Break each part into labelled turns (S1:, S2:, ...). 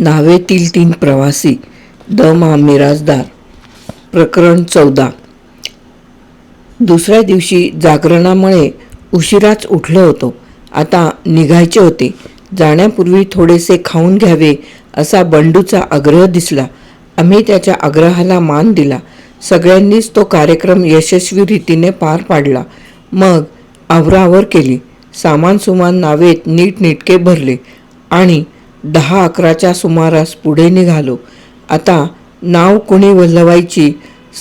S1: नावेतील तीन प्रवासी द मा मिराजदार प्रकरण चौदा. दुसऱ्या दिवशी जागरणामुळे उशिराच उठलो होतो. आता निघायचे होते. जाण्यापूर्वी थोडेसे खाऊन घ्यावे असा बंडूचा आग्रह दिसला. आम्ही त्याच्या आग्रहाला मान दिला. सगळ्यांनीच तो कार्यक्रम यशस्वी रीतीने पार पाडला. मग आवरावर केली. सामान सुमान नावेत नीटनेटके भरले. आणि दहा अकराच्या सुमारास पुढे निघालो. आता नाव कुणी वल्लवायची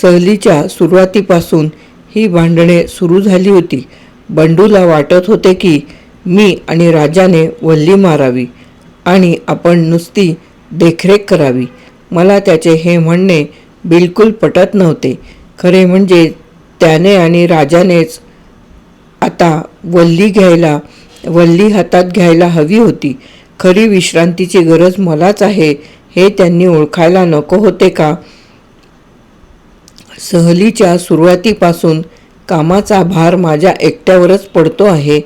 S1: सहलीच्या सुरुवातीपासून ही भांडणे सुरू झाली होती. बंडूला वाटत होते की मी आणि राजाने वल्ली मारावी आणि आपण नुसती देखरेख करावी. मला त्याचे हे म्हणणे बिलकुल पटत नव्हते. खरे म्हणजे त्याने आणि राजानेच आता वल्ली घ्यायला वल्ली हातात घ्यायला हवी होती. खरी विश्रांतीची गरज मलाच आहे हे त्यांनी ओळखायला नको होते का? सहलीच्या सुरुवातीपासून कामाचा भार माझ्या एकट्यावरच पडतो आहे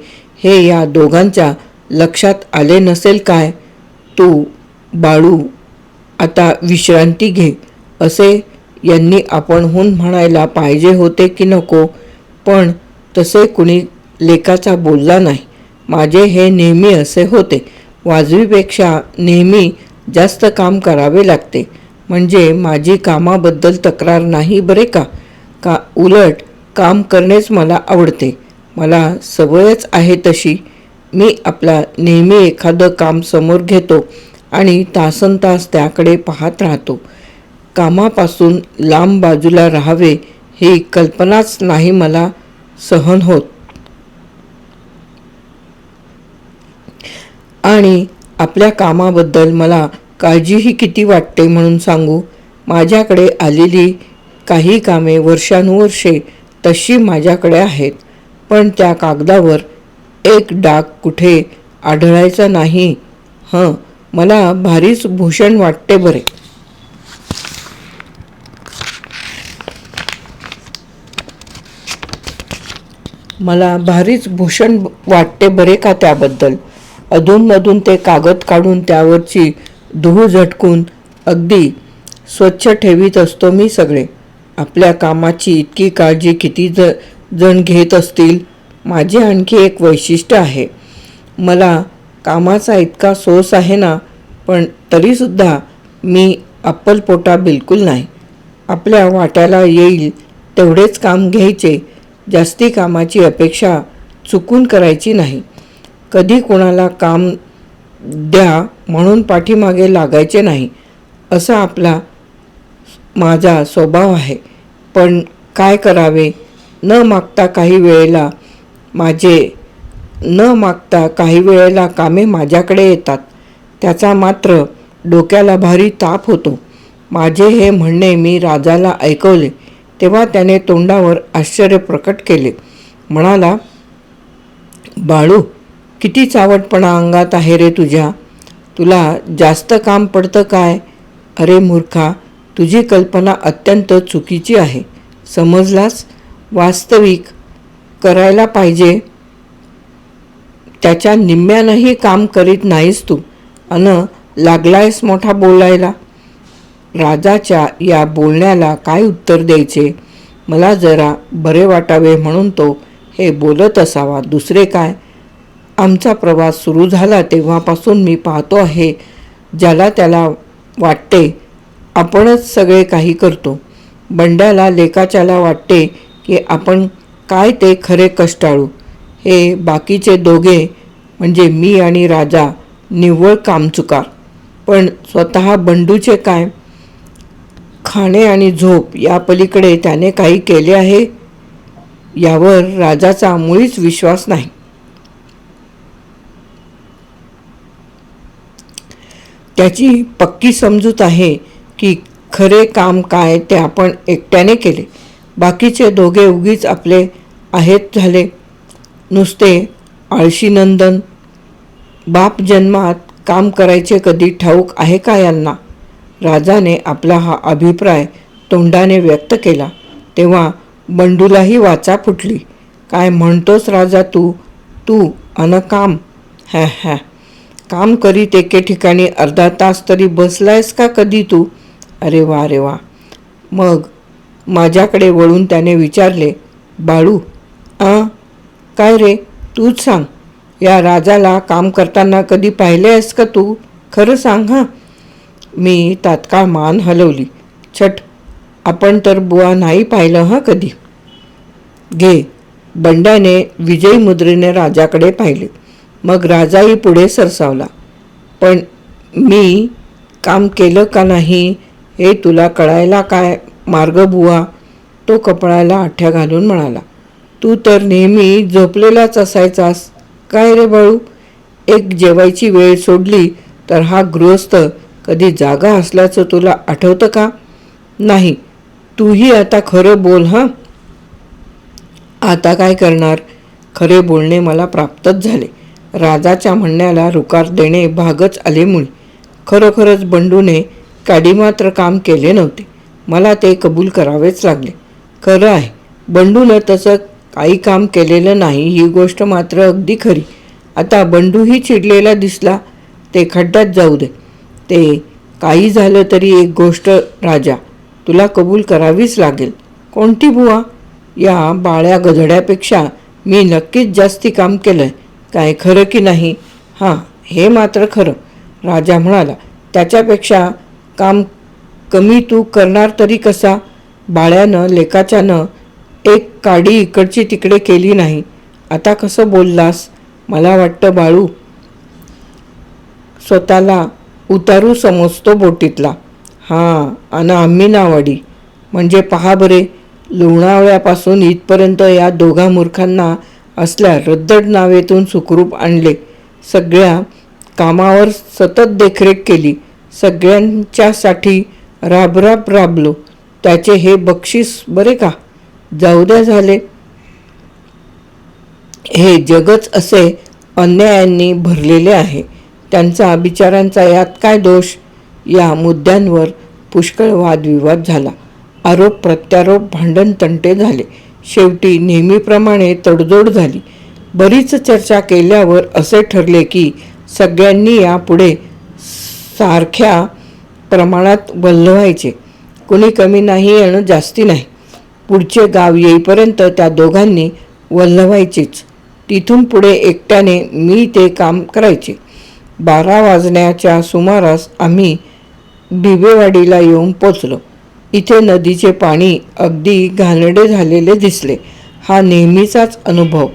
S1: हे या दोघांच्या लक्षात आले नसेल काय? तू बाळू आता विश्रांती घे असे यांनी आपणहून म्हणायला पाहिजे होते की नको पण तसे कुणी लेकाचा बोलला नाही. माझे हे नेहमी असे होते. वाजवीपेक्षा नेहमी जास्त काम करावे लागते. म्हणजे माझी कामाबद्दल तक्रार नाही बरे का? का उलट काम करणेच मला आवडते. मला सवयच आहे तशी. मी आपला नेहमी एखादं काम समोर घेतो आणि तासन तास त्याकडे पाहत राहतो. कामापासून लांब बाजूला राहावे ही कल्पनाच नाही मला सहन होत. आणि आपल्या कामाबद्दल मला काळजीही किती वाटते म्हणून सांगू? माझ्याकडे आलेली काही कामे वर्षानुवर्षे तशी माझ्याकडे आहेत. पण त्या कागदावर एक डाग कुठे आढळायचा नाही. हं मला भारीच भूषण वाटते बरे. मला भारीच भूषण वाटते बरे का त्याबद्दल? अधूनमधून ते कागद काढून त्यावरची धूळ झटकून अगदी स्वच्छ ठेवीत असतो मी सगळे. आपल्या कामाची इतकी काळजी किती ज जण घेत असतील माझे आणखी एक वैशिष्ट्य आहे. मला कामाचा इतका सोस आहे ना पण तरीसुद्धा मी अप्पलपोटा बिलकुल नाही. आपल्या वाट्याला येईल तेवढेच काम घ्यायचे जास्ती कामाची अपेक्षा चुकून करायची नाही. कधी कोणाला काम द्या म्हणून पाठीमागे लागायचे नाही असा आपला माझा स्वभाव आहे. पण काय करावे? न मागता काही वेळेला माझे न मागता काही वेळेला कामे माझ्याकडे येतात. त्याचा मात्र डोक्याला भारी ताप होतो. माझे हे म्हणणे मी राजाला ऐकवले तेव्हा त्याने तोंडावर आश्चर्य प्रकट केले. म्हणाला बाळू किती चावटपणा अंगात आहे रे तुझ्या? तुला जास्त काम पडतं काय? अरे मूर्खा तुझी कल्पना अत्यंत चुकीची आहे. समजलास? वास्तविक. करायला पाहिजे. त्याच्या निम्म्यानंही काम करीत नाहीस तू. अन लागलायस मोठा बोलायला. राजाच्या या बोलण्याला काय उत्तर द्यायचे? मला जरा बरे वाटावे म्हणून तो हे बोलत असावा. दुसरे काय? आमचा प्रवास सुरू झाला तेव्हापासून मी पाहतो आहे ज्याला त्याला वाटते आपणच सगळे काही करतो. बंड्याला लेकाच्याला वाटते की आपण काय ते खरे कष्टाळू. हे बाकीचे दोघे म्हणजे मी आणि राजा निव्वळ कामचुकार. पण स्वतः बंडूचे काय? खाणे आणि झोप या पलीकडे त्याने काही केले आहे? यावर राजाचा मुळीच विश्वास नाही. त्याची पक्की समजूत आहे की खरे काम काय ते आपण एकट्याने केले. बाकीचे दोघे उगीच आपले आहेत झाले. नुसते आळशीनंदन बाप जन्मात काम करायचे कधी ठाऊक आहे का यांना? राजाने आपला हा अभिप्राय तोंडाने व्यक्त केला. तेव्हा बंडूलाही वाचा फुटली. काय म्हणतोस राजा तू? तू अन काम. हॅ हॅ. काम करीत एके ठिकाणी अर्धा तास तरी बसलायस का कधी तू? अरे वा अरे वा. मग माझ्याकडे वळून त्याने विचारले बाळू आ काय रे? तूच सांग. या राजाला काम करताना कधी पाहिले आहेस का तू? खरं सांग हां. मी तात्काळ मान हलवली. छट आपण तर बुवा नाही पाहिलं हां कधी? घे. बंड्याने विजयी मुद्रेने राजाकडे पाहिले. मग राजाही पुढे सरसावला. पण मी काम केलं का नाही हे तुला कळायला काय मार्ग बुवा? तो कपळाला आठ्या घालून म्हणाला. तू तर नेहमी झोपलेलाच असायचास. काय रे बाळू? एक जेवायची वेळ सोडली तर हा गृहस्थ कधी जागा असल्याचं तुला आठवतं का? नाही. तूही आता खरं बोल हां? आता काय करणार? खरे बोलणे मला प्राप्तच झाले. राजाच्या म्हणण्याला रुकार देणे भागच आलेमुळे खरोखरच बंडूने काडीमात्र काम केले नव्हते. मला ते कबूल करावेच लागले. खरं आहे बंडूनं तसं काही काम केलेलं नाही ही गोष्ट मात्र अगदी खरी. आता बंडूही चिडलेला दिसला ते खड्ड्यात जाऊ दे. ते काही झालं तरी एक गोष्ट राजा तुला कबूल करावीच लागेल. कोणती बुवा? या बाळ्या गधड्यापेक्षा मी नक्कीच जास्ती काम केलं आहे काय खरं की नाही? हां हे मात्र खरं. राजा म्हणाला त्याच्यापेक्षा काम कमी तू करणार तरी कसा? बाळ्यानं लेकाच्यानं एक काडी इकडची तिकडे केली नाही. आता कसं बोललास? मला वाटतं बाळू स्वतःला उतारू समजतो बोटीतला. हां आणि आम्ही नावाडी. म्हणजे पहा बरे लोणावळ्यापासून इथपर्यंत या दोघा मूर्खांना असल्या रद्दड नावेतून सुखरूप आणले. सगळ्या कामावर सतत देखरेख केली. सगळ्यांच्यासाठी राबराब राबलो. त्याचे हे बक्षीस बरे का? जाऊ द्या झाले. हे जगच असे अन्यायांनी भरलेले आहे. त्यांचा बिचारांचा यात काय दोष? या मुद्द्यांवर पुष्कळ वादविवाद झाला. आरोप प्रत्यारोप भांडण तंटे झाले. शेवटी नेहमीप्रमाणे तडजोड झाली. बरीच चर्चा केल्यावर असे ठरले की सगळ्यांनी यापुढे सारख्या प्रमाणात वल्लवायचे कुणी कमी नाही आणि जास्ती नाही. पुढचे गाव येईपर्यंत त्या दोघांनी वल्लवायचेच तिथून पुढे एकट्याने मी ते काम करायचे. बारा वाजण्याच्या सुमारास आम्ही बिबेवाडीला येऊन पोचलो. इथे नदीचे पाणी अगदी घाणेरडे झालेले दिसले. हा नेहमीचाच अनुभव.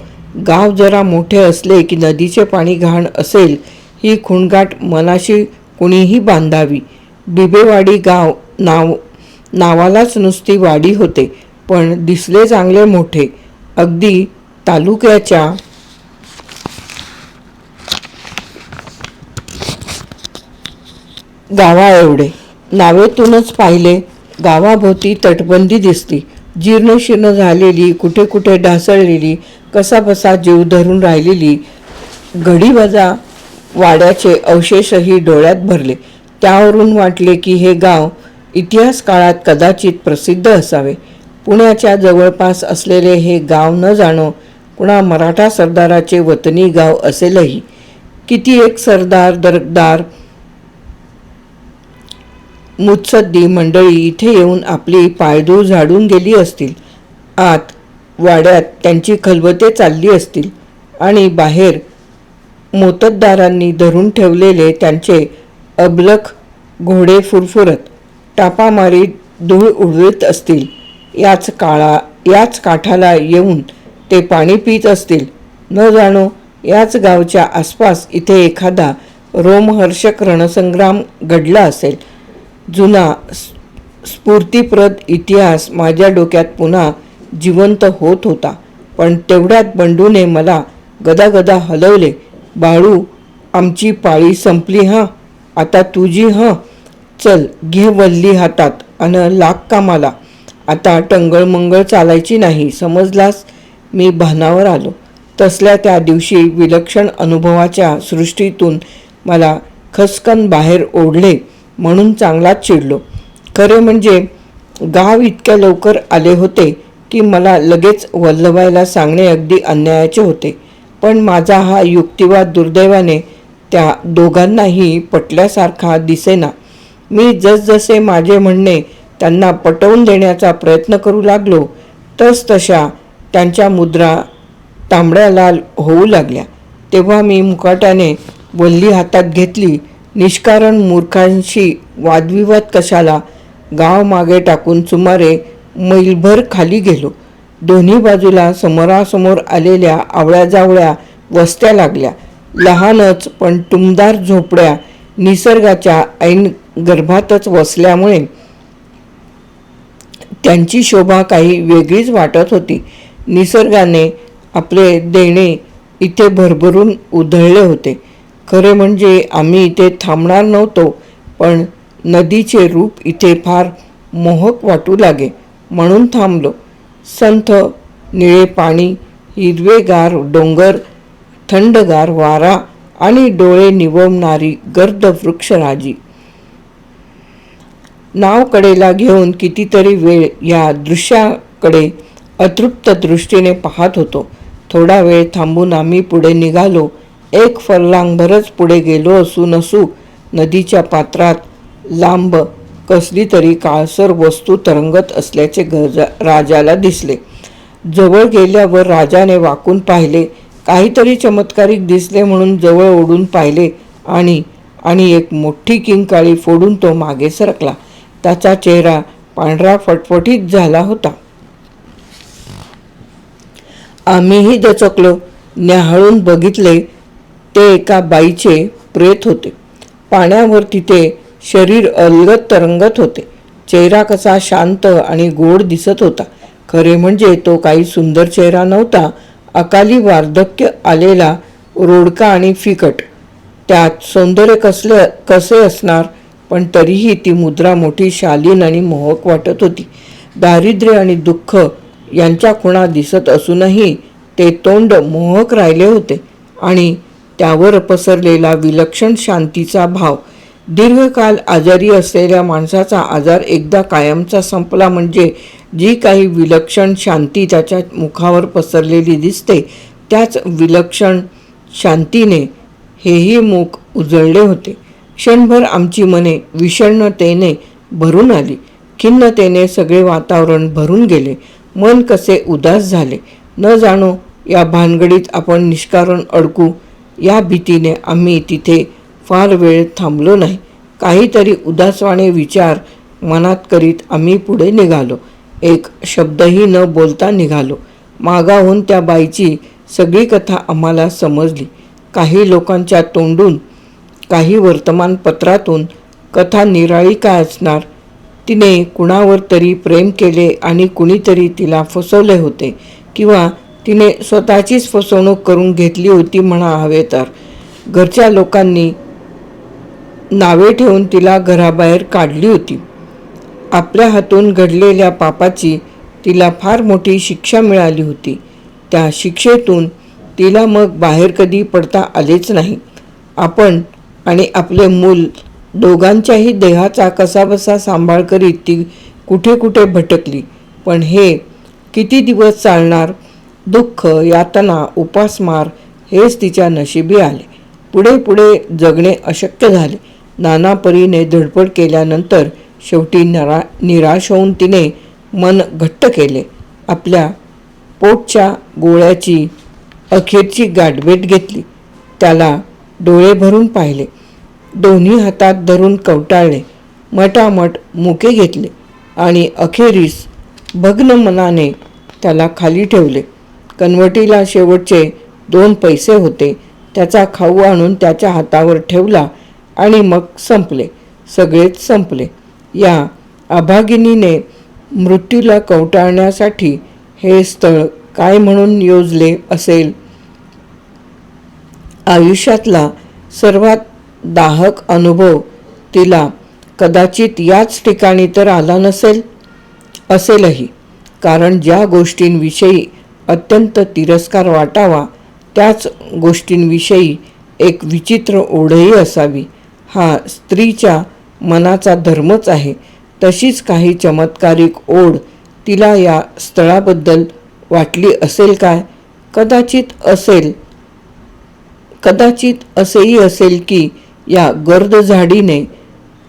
S1: गाव जरा मोठे असले की नदीचे पाणी घाण असेल ही खुणगाट मनाशी कुणीही बांधावी. बिबेवाडी गाव नाव नावालाच नुसती वाडी होते पण दिसले चांगले मोठे. अगदी तालुक्याच्या गावा एवढे नावेतूनच पाहिले गावाभोवती तटबंदी दिसती. जीर्णशीर्ण झालेली कुठे कुठे ढासळलेली कसाबसा जीव धरून राहिलेली घडीवजा वाड्याचे अवशेषही डोळ्यात भरले. त्यावरून वाटले की हे गाव इतिहास काळात कदाचित प्रसिद्ध असावे. पुण्याच्या जवळपास असलेले हे गाव न जाणो कुणा मराठा सरदाराचे वतनी गाव असेलही. किती एक सरदार दरदार मुत्सद्दी मंडळी इथे येऊन आपली पायदूळ झाडून गेली असतील. आत वाड्यात त्यांची खलबते चालली असतील. आणि बाहेर मोतद्दारांनी धरून ठेवलेले त्यांचे अबलख घोडे फुरफुरत टापामारी धूळ उडवीत असतील. याच काळा याच काठाला येऊन ते पाणी पित असतील. न जाणो याच गावच्या आसपास इथे एखादा रोमहर्षक रणसंग्राम घडला असेल. जुना स- स्फूर्तिप्रद इतिहास माझ्या डोक्यात पुन्हा जिवंत होत होता. पण तेवढ्यात बंडूने मला गदागदा हलवले बाळू आमची पाळी संपली हां. आता तुझी हां. चल घे वल्ली हातात अन लाग कामाला. आता टंगळमंगळ चालायची नाही समजलास मी भानावर आलो. तसल्या त्या दिवशी विलक्षण अनुभवाच्या सृष्टीतून मला खसकन बाहेर ओढले. म्हणून चांगलाच चिडलो. खरे म्हणजे गाव इतक्या लवकर आले होते की मला लगेच वल्लवायला सांगणे अगदी अन्यायाचे होते. पण माझा हा युक्तिवाद दुर्दैवाने त्या दोघांनाही पटल्यासारखा दिसेना. मी जसजसे माझे म्हणणे त्यांना पटवून देण्याचा प्रयत्न करू लागलो तस तशा त्यांच्या मुद्रा तांबड्या लाल होऊ लागल्या. तेव्हा मी मुकाट्याने वल्ली हातात घेतली निष्कारण मूर्खांशी वादविवाद कशाला? गाव मागे टाकून सुमारे मैलभर खाली गेलो. दोन्ही बाजूला समोरासमोर आलेल्या आवळ्या जावळ्या वस्त्या लागल्या. लहानच पण टुमदार झोपड्या निसर्गाच्या ऐन गर्भातच वसल्यामुळे त्यांची शोभा काही वेगळीच वाटत होती. निसर्गाने आपले देणे इथे भरभरून उधळले होते. खरे म्हणजे आम्ही इथे थांबणार नव्हतो पण नदीचे रूप इथे फार मोहक वाटू लागे म्हणून थांबलो. संथ निळे पाणी हिरवेगार डोंगर थंडगार वारा आणि डोळे निवमणारी गर्द वृक्षराजी. नाव कडेला घेऊन कितीतरी वेळ या दृश्याकडे अतृप्त दृष्टीने पाहत होतो. थोडा वेळ थांबून आम्ही पुढे निघालो. एक फरलांगभरच पुढे गेलो असून असू नदीच्या पात्रात लांब कसली तरी काळसर वस्तू तरंगत असल्याचे गजा राजाला दिसले. जवळ गेल्यावर राजाने वाकून पाहिले काहीतरी चमत्कारिक दिसले म्हणून जवळ ओढून पाहिले आणि आणि एक मोठी किंकाळी फोडून तो मागे सरकला. त्याचा चेहरा पांढरा फटफटीत झाला होता. आम्हीही दचकलो. न्याहाळून बघितले ते एका बाईचे प्रेत होते. पाण्यावर तिथे शरीर अलगत तरंगत होते. चेहरा कसा शांत आणि गोड दिसत होता. खरे म्हणजे तो काही सुंदर चेहरा नव्हता. अकाली वार्धक्य आलेला रोडका आणि फिकट. त्यात सौंदर्य कसले कसे असणार? पण तरीही ती मुद्रा मोठी शालीन आणि मोहक वाटत होती. दारिद्र्य आणि दुःख यांच्या खुणा दिसत असूनही ते तोंड मोहक राहिले होते. आणि त्यावर पसरलेला विलक्षण शांतीचा भाव. दीर्घकाल आजारी असलेल्या माणसाचा आजार एकदा कायमचा संपला म्हणजे जी काही विलक्षण शांती त्याच्या मुखावर पसरलेली दिसते त्याच विलक्षण शांतीने हेही मुख उजळले होते. क्षणभर आमची मने विषण्णतेने भरून आली. खिन्नतेने सगळे वातावरण भरून गेले. मन कसे उदास झाले. न जाणो या भानगडीत आपण निष्कारण अडकू या भीतीने आम्ही तिथे फार वेळ थांबलो नाही. काहीतरी उदासवाणे विचार मनात करीत आम्ही पुढे निघालो. एक शब्दही न बोलता निघालो. मागाहून त्या बाईची सगळी कथा आम्हाला समजली. काही लोकांच्या तोंडून काही वर्तमानपत्रातून कथा निराळी काय असणार? तिने कुणावर तरी प्रेम केले आणि कुणीतरी तिला फसवले होते किंवा तिने स्वतःचीच फसवणूक करून घेतली होती म्हणा हवे तर. घरच्या लोकांनी नावे ठेवून तिला घराबाहेर काढली होती. आपल्या हातून घडलेल्या पापाची तिला फार मोठी शिक्षा मिळाली होती. त्या शिक्षेतून तिला मग बाहेर कधी पडता आलेच नाही. आपण आणि आपले मूल दोघांच्याही देहाचा कसाबसा सांभाळ करीत ती कुठे कुठे भटकली. पण हे किती दिवस चालणार दुःख यातना उपासमार हेच तिच्या नशिबी आले. पुढे पुढे जगणे अशक्य झाले. नाना परीने धडपड केल्यानंतर शेवटी नरा निराश होऊन तिने मन घट्ट केले. आपल्या पोटच्या गोळ्याची अखेरची गाठभेट घेतली. त्याला डोळे भरून पाहिले. दोन्ही हातात धरून कवटाळले. मटामट मुके घेतले आणि अखेरीस भग्न मनाने त्याला खाली ठेवले. कनवटीला शेवटचे दोन पैसे होते. त्याचा खाऊ आणून त्याच्या हातावर ठेवला आणि मग संपले. सगळेच संपले. या अभागिनीने मृत्यूला कवटाळण्यासाठी हे स्थळ काय म्हणून योजले असेल? आयुष्यातला सर्वात दाहक अनुभव तिला कदाचित याच ठिकाणी तर आला नसेल? असेलही. कारण ज्या गोष्टींविषयी अत्यंत तिरस्कार वाटावा त्याच गोष्टींविषयी एक विचित्र ओढही असावी. हा स्त्रीच्या मनाचा धर्मच आहे. तशीच काही चमत्कारिक ओढ तिला या स्थळाबद्दल वाटली असेल काय? कदाचित असेल कदाचित असेही असेल की या गर्द झाडीने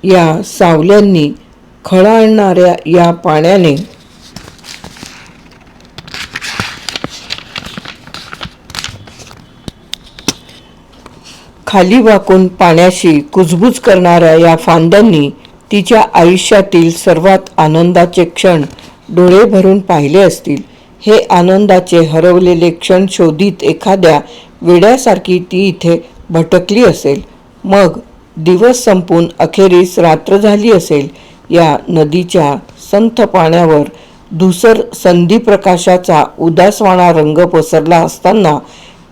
S1: या सावल्यांनी खळाळणाऱ्या या पाण्याने खाली वाकून पाण्याशी कुजबूज करणाऱ्या या फांद्यांनी तिच्या आयुष्यातील सर्वात आनंदाचे क्षण डोळे भरून पाहिले असतील. हे आनंदाचे हरवलेले क्षण शोधित एखाद्या वेड्यासारखी ती इथे भटकली असेल. मग दिवस संपून अखेरीस रात्र झाली असेल. या नदीच्या संथ पाण्यावर धुसर संधीप्रकाशाचा उदासवाणा रंग पसरला असताना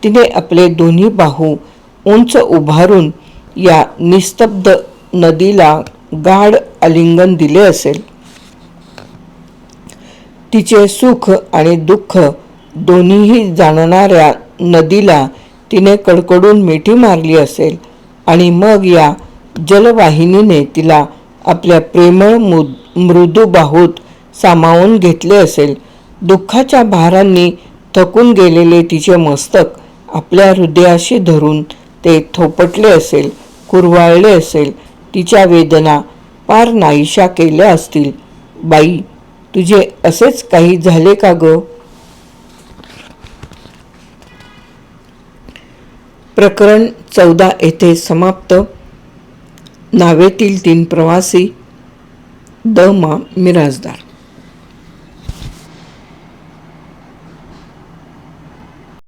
S1: तिने आपले दोन्ही बाहू उंच उभारून या निस्तब्ध नदीला गाढ आलिंगन दिले असेल. तिचे सुख आणि दुःख दोन्हीही जाणणाऱ्या नदीला तिने कडकडून मिठी मारली असेल आणि मग या जलवाहिनीने तिला आपल्या प्रेमळ मु- मृदू बाहूत सामावून घेतले असेल. दुःखाच्या भारांनी थकून गेलेले तिचे मस्तक आपल्या हृदयाशी धरून ते थोपटले असेल कुरवाळले असेल तिच्या वेदना पार नाहीशा केल्या असतील. बाई तुझे असेच काही झाले का ग? प्रकरण चौदा येथे समाप्त. नावेतील तीन प्रवासी द मा मिराजदार